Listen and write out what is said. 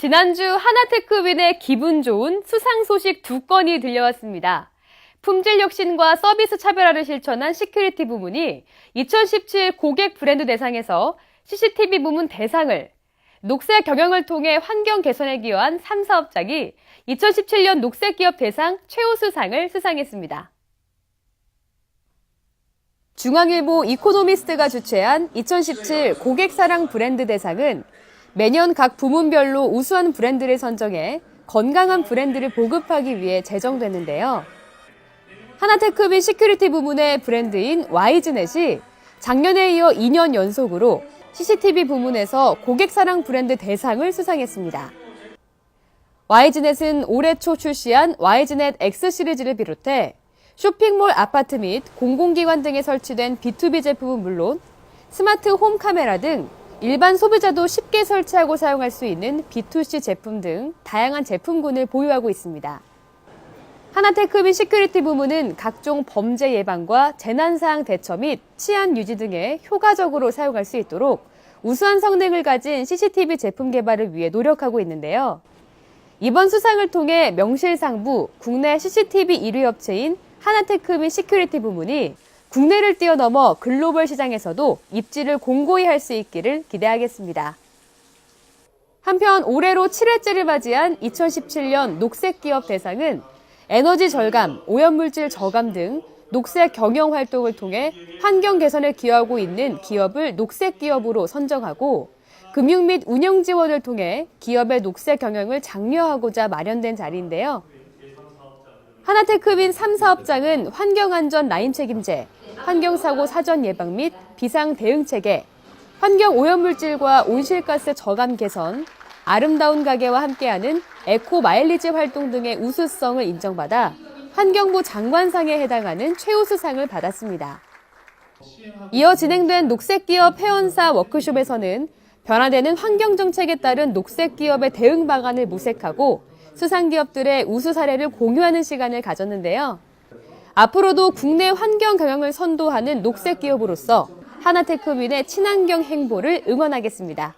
지난주 하나테크윈의 기분 좋은 수상 소식 두 건이 들려왔습니다. 품질 혁신과 서비스 차별화를 실천한 시큐리티 부문이 2017 고객 브랜드 대상에서 CCTV 부문 대상을, 녹색 경영을 통해 환경 개선에 기여한 3사업장이 2017년 녹색 기업 대상 최우수상을 수상했습니다. 중앙일보 이코노미스트가 주최한 2017 고객사랑 브랜드 대상은 매년 각 부문별로 우수한 브랜드를 선정해 건강한 브랜드를 보급하기 위해 제정됐는데요. 하나테크빈 시큐리티 부문의 브랜드인 와이즈넷이 작년에 이어 2년 연속으로 CCTV 부문에서 고객사랑 브랜드 대상을 수상했습니다. 와이즈넷은 올해 초 출시한 와이즈넷 X 시리즈를 비롯해 쇼핑몰 아파트 및 공공기관 등에 설치된 B2B 제품은 물론 스마트 홈 카메라 등 일반 소비자도 쉽게 설치하고 사용할 수 있는 B2C 제품 등 다양한 제품군을 보유하고 있습니다. 하나테크빈 시큐리티 부문은 각종 범죄 예방과 재난사항 대처 및 치안 유지 등에 효과적으로 사용할 수 있도록 우수한 성능을 가진 CCTV 제품 개발을 위해 노력하고 있는데요. 이번 수상을 통해 명실상부 국내 CCTV 1위 업체인 하나테크빈 시큐리티 부문이 국내를 뛰어넘어 글로벌 시장에서도 입지를 공고히 할 수 있기를 기대하겠습니다. 한편 올해로 7회째를 맞이한 2017년 녹색 기업 대상은 에너지 절감, 오염물질 저감 등 녹색 경영 활동을 통해 환경 개선에 기여하고 있는 기업을 녹색 기업으로 선정하고 금융 및 운영 지원을 통해 기업의 녹색 경영을 장려하고자 마련된 자리인데요. 하나테크빈 3사업장은 환경안전 라인 책임제, 환경사고 사전 예방 및 비상 대응 체계, 환경 오염물질과 온실가스 저감 개선, 아름다운 가게와 함께하는 에코 마일리지 활동 등의 우수성을 인정받아 환경부 장관상에 해당하는 최우수상을 받았습니다. 이어 진행된 녹색기업 회원사 워크숍에서는 변화되는 환경정책에 따른 녹색기업의 대응 방안을 모색하고 수상기업들의 우수 사례를 공유하는 시간을 가졌는데요. 앞으로도 국내 환경 경영을 선도하는 녹색 기업으로서 하나테크윈의 친환경 행보를 응원하겠습니다.